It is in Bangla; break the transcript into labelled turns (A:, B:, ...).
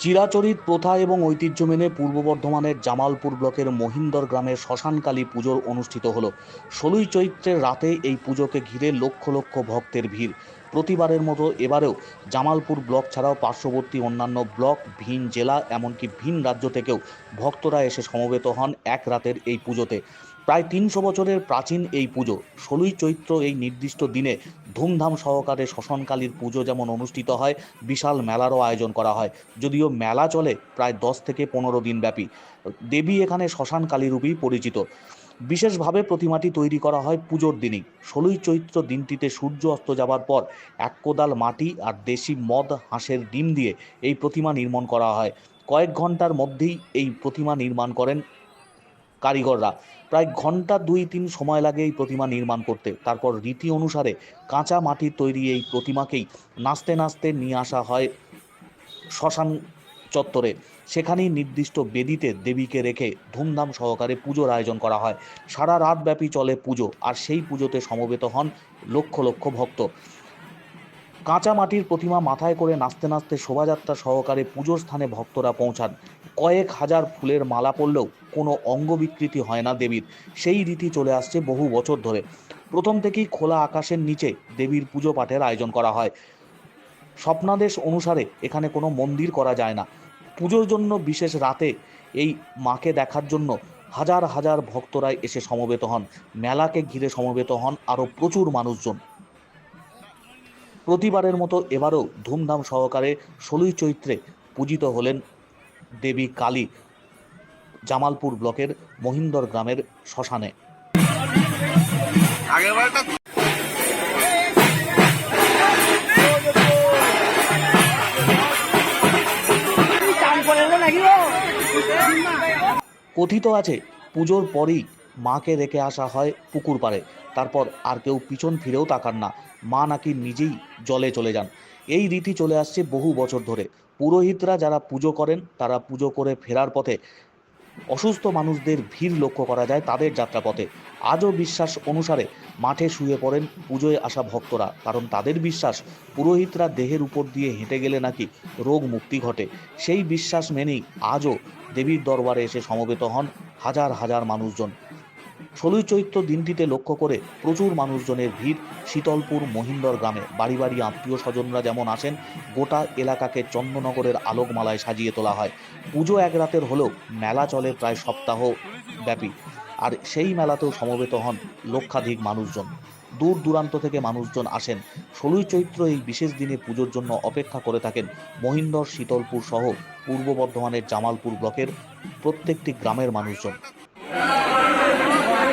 A: চিরাচরিত প্রথা এবং ঐতিহ্য মেনে পূর্ব বর্ধমানের জামালপুর ব্লকের মহিন্দর গ্রামে শ্মশানকালী পুজোর অনুষ্ঠিত হলো। ষোলোই চৈত্রের রাতে এই পুজোকে ঘিরে লক্ষ লক্ষ ভক্তের ভিড়। প্রতিবারের মতো এবারেও জামালপুর ব্লক ছাড়াও পার্শ্ববর্তী অন্যান্য ব্লক, ভিন জেলা, এমনকি ভিন রাজ্য থেকেও ভক্তরা এসে সমবেত হন এক রাতের এই পুজোতে। প্রায় তিনশো বছরের প্রাচীন এই পুজো, ষোলোই চৈত্র এই নির্দিষ্ট দিনে ধুমধাম সহকারে শ্মশানকালীর পুজো যেমন অনুষ্ঠিত হয়, বিশাল মেলারও আয়োজন করা হয়। যদিও মেলা চলে প্রায় দশ থেকে পনেরো দিন ব্যাপী দেবী এখানে শ্মশান কালীরূপেই পরিচিত। বিশেষভাবে প্রতিমাটি তৈরি করা হয় পুজোর দিনই। ষোলোই চৈত্র দিনটিতে সূর্য অস্ত যাবার পর এক কোদাল মাটি আর দেশি মদ, হাঁসের ডিম দিয়ে এই প্রতিমা নির্মাণ করা হয়। কয়েক ঘণ্টার মধ্যেই এই প্রতিমা নির্মাণ করেন কারিগররা। প্রায় ঘণ্টা দুই তিন সময় লাগে এই প্রতিমা নির্মাণ করতে। তারপর রীতি অনুসারে কাঁচা মাটির তৈরি এই প্রতিমাকেই নাচতে নাচতে নিয়ে আসা হয় শ্মশান চত্বরে। সেখানেই নির্দিষ্ট বেদিতে দেবীকে রেখে ধুমধাম সহকারে পুজোর আয়োজন করা হয়। সারা রাত ব্যাপী চলে পুজো, আর সেই পুজোতে সমবেত হন লক্ষ লক্ষ ভক্ত। কাঁচা মাটির প্রতিমা মাথায় করে নাচতে নাচতে শোভাযাত্রা সহকারে পুজোর স্থানে ভক্তরা পৌঁছান। কয়েক হাজার ফুলের মালা পড়লেও কোনো অঙ্গ বিকৃতি হয় না দেবীর। সেই রীতি চলে আসছে বহু বছর ধরে। প্রথম থেকেই খোলা আকাশের নিচে দেবীর পুজো পাঠের আয়োজন করা হয়। স্বপ্নাদেশ অনুসারে এখানে কোনো মন্দির করা যায় না। পুজোর জন্য বিশেষ রাতে এই মাকে দেখার জন্য হাজার হাজার ভক্তরাই এসে সমবেত হন। মেলাকে ঘিরে সমবেত হন আরও প্রচুর মানুষজন। প্রতিবারের মতো এবারও ধুমধাম সহকারে ষোলোই চৈত্রে পূজিত হলেন দেবী কালী জামালপুর ব্লকের মহিন্দর গ্রামের শ্মশানে। কথিত আছে, পুজোর পরেই মাকে রেখে আসা হয় পুকুর পাড়ে। তারপর আর কেউ পিছন ফিরেও তাকান না। মা নাকি নিজেই জলে চলে যান। এই রীতি চলে আসছে বহু বছর ধরে। পুরোহিতরা যারা পুজো করেন, তারা পুজো করে ফেরার পথে অসুস্থ মানুষদের ভিড় লক্ষ্য করা যায় তাদের যাত্রাপথে। আজও বিশ্বাস অনুসারে মাঠে শুয়ে পড়েন পুজোয় আসা ভক্তরা, কারণ তাদের বিশ্বাস পুরোহিতরা দেহের উপর দিয়ে হেঁটে গেলে নাকি রোগ মুক্তি ঘটে। সেই বিশ্বাস মেনেই আজও দেবীর দরবারে এসে সমবেত হন হাজার হাজার মানুষজন। ষোলোই চৈত্র দিনটিতে লক্ষ্য করে প্রচুর মানুষজনের ভিড়। শীতলপুর, মহিন্দর গ্রামে বাড়ি বাড়ি আত্মীয় স্বজনরা যেমন আসেন, গোটা এলাকাকে চন্দ্রনগরের আলোকমালায় সাজিয়ে তোলা হয়। পুজো এক রাতের হলেও মেলা চলে প্রায় সপ্তাহ ব্যাপী। আর সেই মেলাতেও সমবেত হন লক্ষাধিক মানুষজন। দূর দূরান্ত থেকে মানুষজন আসেন। ষোলোই চৈত্র এই বিশেষ দিনে পুজোর জন্য অপেক্ষা করে থাকেন মহিন্দর শীতলপুর সহ পূর্ব বর্ধমানের জামালপুর ব্লকের প্রত্যেকটি গ্রামের মানুষজন।